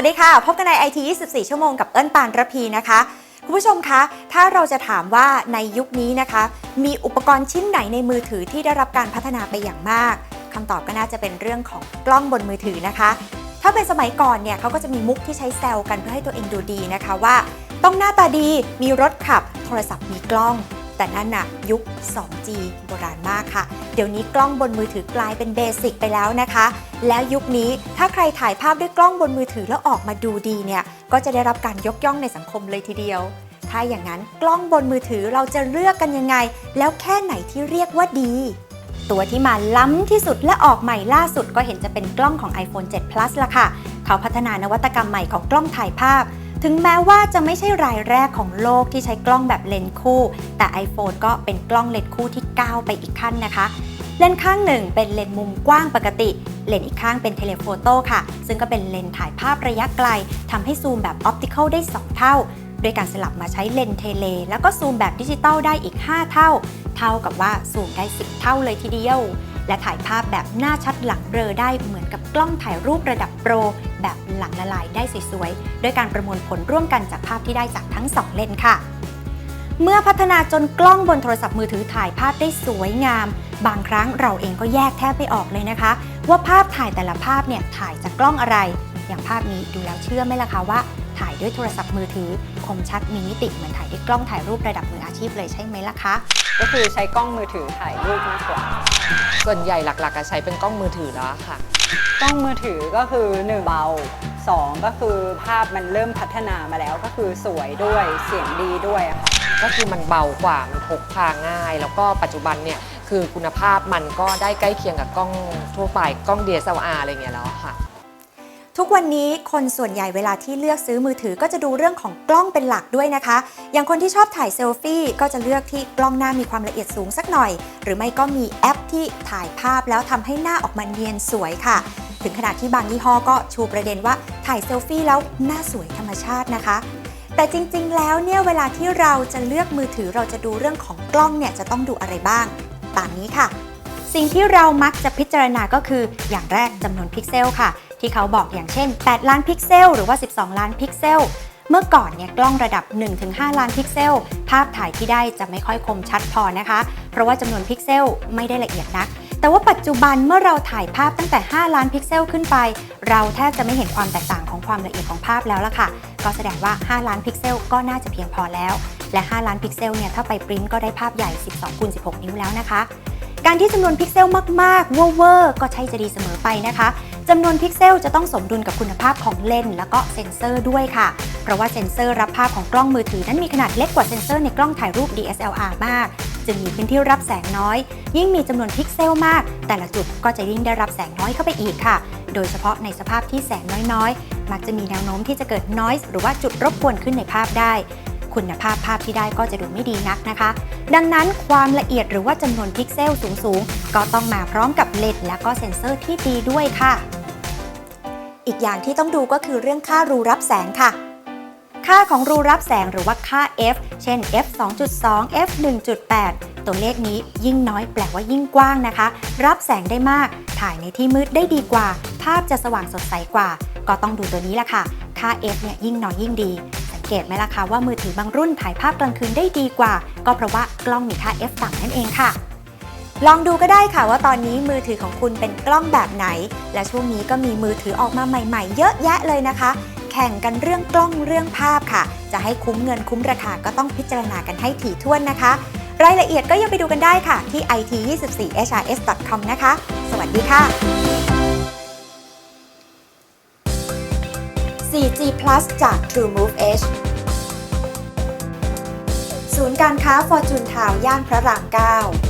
วัสดีค่ะ พบกันใน IT 24 ชั่วโมงกับเอิ้นปานระพีนะคะ คุณผู้ชมคะ ถ้าเราจะถามว่าในยุคนี้นะคะ มีอุปกรณ์ชิ้นไหนในมือถือที่ได้รับการพัฒนาไปอย่างมากคำตอบก็น่าจะเป็นเรื่องของกล้องบนมือถือนะคะ ถ้าเป็นสมัยก่อนเนี่ยเขาก็จะมีมุกที่ใช้แซวกันเพื่อให้ตัวเองดูดีนะคะว่า ต้องหน้าตาดี มีรถขับ โทรศัพท์มีกล้อง แต่นั่นน่ะยุค 2G โบราณมากค่ะ เดี๋ยวนี้กล้องบนมือถือกลายเป็นเบสิกไปแล้วนะคะ แล้วยุคนี้ถ้าใครถ่ายภาพด้วยกล้องบนมือถือแล้วออกมาดูดีเนี่ย ก็จะได้รับการยกย่องในสังคมเลยทีเดียว ถ้าอย่างนั้นกล้องบนมือถือเราจะเลือกกันยังไง แล้วแค่ไหนที่เรียกว่าดีตัวที่มาล้ำที่สุดและออกใหม่ล่าสุดก็เห็นจะเป็นกล้องของ iPhone 7 Plus ละค่ะ เขาพัฒนานวัตกรรมใหม่ของกล้องถ่ายภาพ ถึงแม้ว่าจะไม่ใช่รายแรกของโลกที่ใช้กล้องแบบเลนส์คู่ แต่ iPhone ก็เป็นกล้องเลนส์คู่ที่ก้าวไปอีกขั้นนะคะ เลนส์ข้างหนึ่งเป็นเลนส์มุมกว้างปกติ เลนส์อีกข้างเป็นเทเลโฟโต้ค่ะ ซึ่งก็เป็นเลนส์ถ่ายภาพระยะไกลทำให้ซูมแบบออปติคอลได้ 2 เท่า โดยการสลับมาใช้เลนส์เทเล แล้วก็ซูมแบบดิจิตอลได้อีก 5 เท่า เท่ากับว่าซูมได้ 10 เท่าเลยทีเดียว และถ่ายภาพแบบหน้าชัดหลังเบลอได้เหมือนกับกล้องถ่ายรูประดับโปร แบบหลังละลายได้สวยๆด้วยการประมวลผลร่วมกันจากภาพที่ได้จากทั้ง 2 เลนส์ค่ะ เมื่อพัฒนาจนกล้องบนโทรศัพท์มือถือถ่ายภาพได้สวยงาม บางครั้งเราเองก็แยกแทบไม่ออกเลยนะคะ ว่าภาพถ่ายแต่ละภาพเนี่ยถ่ายจากกล้องอะไร อย่างภาพนี้ดูแล้วเชื่อไหมล่ะคะว่าถ่ายด้วยโทรศัพท์มือถือ คมชัดมีมิติเหมือนถ่ายด้วยกล้องถ่ายรูประดับมืออาชีพเลยใช่ไหมล่ะคะ ก็คือใช้กล้องมือถือถ่ายรูปมากกว่า ส่วนใหญ่หลักๆก็ใช้เป็นกล้องมือถือแล้วค่ะ กล้องมือถือก็คือหนึ่งเบาสองก็คือภาพมันเริ่มพัฒนามาแล้วก็คือสวยด้วยเสียงดีด้วยอะค่ะก็คือมันเบากว่ามันพกพาง่าย แล้วก็ปัจจุบันเนี่ยคือคุณภาพมันก็ได้ใกล้เคียงกับกล้องทั่วไปกล้อง DSLR อะไรเงี้ยแล้วอะค่ะ ทุกวันนี้คนส่วนใหญ่เวลาที่เลือกซื้อมือถือก็จะดูเรื่องของกล้องเป็นหลักด้วยนะคะ อย่างคนที่ชอบถ่ายเซลฟี่ก็จะเลือกที่กล้องหน้ามีความละเอียดสูงสักหน่อย หรือไม่ก็มีแอปที่ถ่ายภาพแล้วทำให้หน้าออกมาเนียนสวยค่ะ ถึงขนาดที่บางยี่ห้อก็ชูประเด็นว่าถ่ายเซลฟี่แล้วหน้าสวยธรรมชาตินะคะ แต่จริงๆ แล้วเนี่ยเวลาที่เราจะเลือกมือถือเราจะดูเรื่องของกล้องเนี่ยจะต้องดูอะไรบ้าง ตามนี้ค่ะ สิ่งที่เรามักจะพิจารณาก็คืออย่างแรกจำนวนพิกเซลค่ะ ที่เขาบอกอย่างเช่น 8 ล้านพิกเซล หรือว่า 12 ล้านพิกเซล เมื่อก่อนเนี่ยกล้องระดับ 1-5 ล้านพิกเซล ภาพถ่ายที่ได้จะไม่ค่อยคมชัดพอนะคะ เพราะว่าจำนวนพิกเซลไม่ได้ละเอียดนัก แต่ว่าปัจจุบันเมื่อเราถ่ายภาพตั้งแต่ 5 ล้านพิกเซลขึ้นไป เราแทบจะไม่เห็นความแตกต่างของความละเอียดของภาพแล้วล่ะค่ะ ก็แสดงว่า 5 ล้านพิกเซลก็น่าจะเพียงพอแล้ว และ 5 ล้านพิกเซลเนี่ยถ้าไปปริ้นก็ได้ภาพใหญ่ 12คูณ16 นิ้วแล้วนะคะการที่จำนวนพิกเซลมากๆเวอร์ก็ใช่จะดีเสมอไปนะคะ จำนวนพิกเซลจะต้องสมดุลกับคุณภาพของเลนส์แล้วก็เซ็นเซอร์ด้วยค่ะ เพราะว่าเซ็นเซอร์รับภาพของกล้องมือถือนั้นมีขนาดเล็กกว่าเซ็นเซอร์ในกล้องถ่ายรูป DSLR มาก จึงมีพื้นที่รับแสงน้อย ยิ่งมีจำนวนพิกเซลมาก แต่ละจุดก็จะยิ่งได้รับแสงน้อยเข้าไปอีกค่ะ โดยเฉพาะในสภาพที่แสงน้อยๆ มักจะมีแนวโน้มที่จะเกิดน i ส์หรือว่าจุดรบกวนขึ้นในภาพได้คุณภาพภาพที่ได้ก็จะดูไม่ดีนักนะคะ ดังนั้นความละเอียดหรือว่าจำนวนพิกเซลสูงๆ ก็ต้องมาพร้อมกับเลนส์และก็เซ็นเซอร์ที่ดีด้วยค่ะ อีกอย่างที่ต้องดูก็คือเรื่องค่ารูรับแสงค่ะ ค่าของรูรับแสงหรือว่าค่า f เช่น f 2.2 f 1.8 ตัวเลขนี้ยิ่งน้อยแปลว่ายิ่งกว้างนะคะ รับแสงได้มาก ถ่ายในที่มืดได้ดีกว่า ภาพจะสว่างสดใสกว่า ก็ต้องดูตัวนี้แหละค่ะ ค่า f เนี่ยยิ่งน้อยยิ่งดีสังเกตไหมล่ะคะว่ามือถือบางรุ่นถ่ายภาพกลางคืนได้ดีกว่า ก็เพราะว่ากล้องมีค่า f ต่ำนั่นเองค่ะ ลองดูก็ได้ค่ะว่าตอนนี้มือถือของคุณเป็นกล้องแบบไหน และช่วงนี้ก็มีมือถือออกมาใหม่ ๆ เยอะแยะเลยนะคะ แข่งกันเรื่องกล้องเรื่องภาพค่ะ จะให้คุ้มเงินคุ้มราคาก็ต้องพิจารณากันให้ถี่ถ้วนนะคะ รายละเอียดก็ยังไปดูกันได้ค่ะที่ it24hrs.com นะคะ สวัสดีค่ะ 4G Plus จาก TrueMove Edge ศูนย์การค้า Fortune Town ย่านพระราม 9